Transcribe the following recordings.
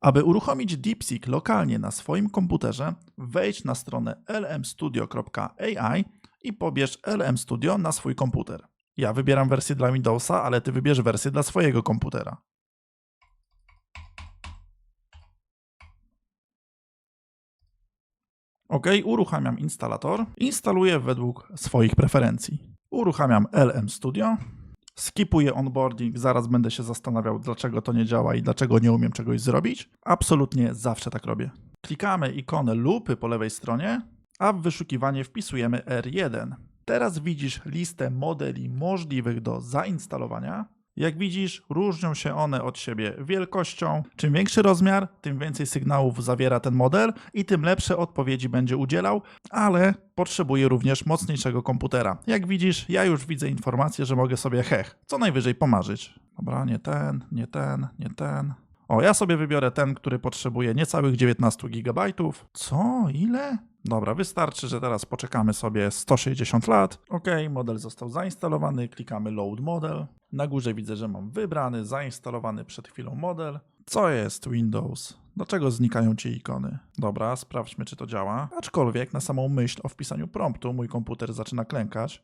Aby uruchomić DeepSeek lokalnie na swoim komputerze, wejdź na stronę lmstudio.ai i pobierz LM Studio na swój komputer. Ja wybieram wersję dla Windowsa, ale ty wybierz wersję dla swojego komputera. OK, uruchamiam instalator. Instaluję według swoich preferencji. Uruchamiam LM Studio. Skipuję onboarding, zaraz będę się zastanawiał, dlaczego to nie działa i dlaczego nie umiem czegoś zrobić. Absolutnie zawsze tak robię. Klikamy ikonę lupy po lewej stronie, a w wyszukiwanie wpisujemy R1. Teraz widzisz listę modeli możliwych do zainstalowania. Jak widzisz, różnią się one od siebie wielkością. Czym większy rozmiar, tym więcej sygnałów zawiera ten model i tym lepsze odpowiedzi będzie udzielał, ale potrzebuje również mocniejszego komputera. Jak widzisz, ja już widzę informację, że mogę sobie hech, co najwyżej pomarzyć. Dobra, nie ten, nie ten, nie ten. O, ja sobie wybiorę ten, który potrzebuje niecałych 19 GB. Co? Ile? Dobra, wystarczy, że teraz poczekamy sobie 160 lat. Ok, model został zainstalowany, klikamy Load Model. Na górze widzę, że mam wybrany, zainstalowany przed chwilą model. Co jest Windows? Dlaczego znikają ci ikony? Dobra, sprawdźmy, czy to działa. Aczkolwiek na samą myśl o wpisaniu promptu mój komputer zaczyna klękać.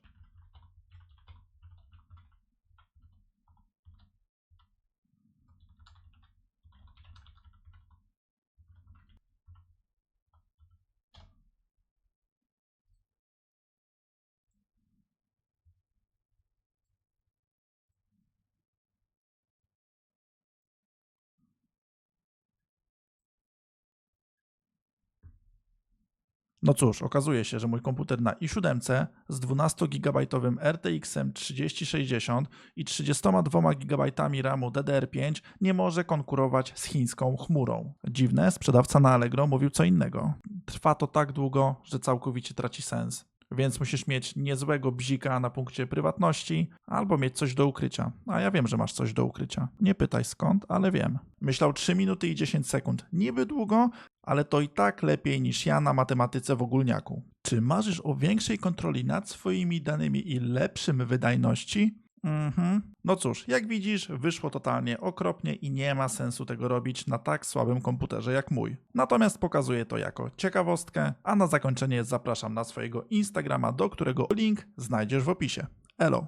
No cóż, okazuje się, że mój komputer na i7 z 12-gigabajtowym RTX 3060 i 32 GB RAMu DDR5 nie może konkurować z chińską chmurą. Dziwne, sprzedawca na Allegro mówił co innego. Trwa to tak długo, że całkowicie traci sens. Więc musisz mieć niezłego bzika na punkcie prywatności, albo mieć coś do ukrycia. A ja wiem, że masz coś do ukrycia. Nie pytaj skąd, ale wiem. Myślał 3 minuty i 10 sekund. Niby długo, ale to i tak lepiej niż ja na matematyce w ogólniaku. Czy marzysz o większej kontroli nad swoimi danymi i lepszym wydajności? Mhm. No cóż, jak widzisz, wyszło totalnie okropnie i nie ma sensu tego robić na tak słabym komputerze jak mój. Natomiast pokazuję to jako ciekawostkę, a na zakończenie zapraszam na swojego Instagrama, do którego link znajdziesz w opisie. Elo.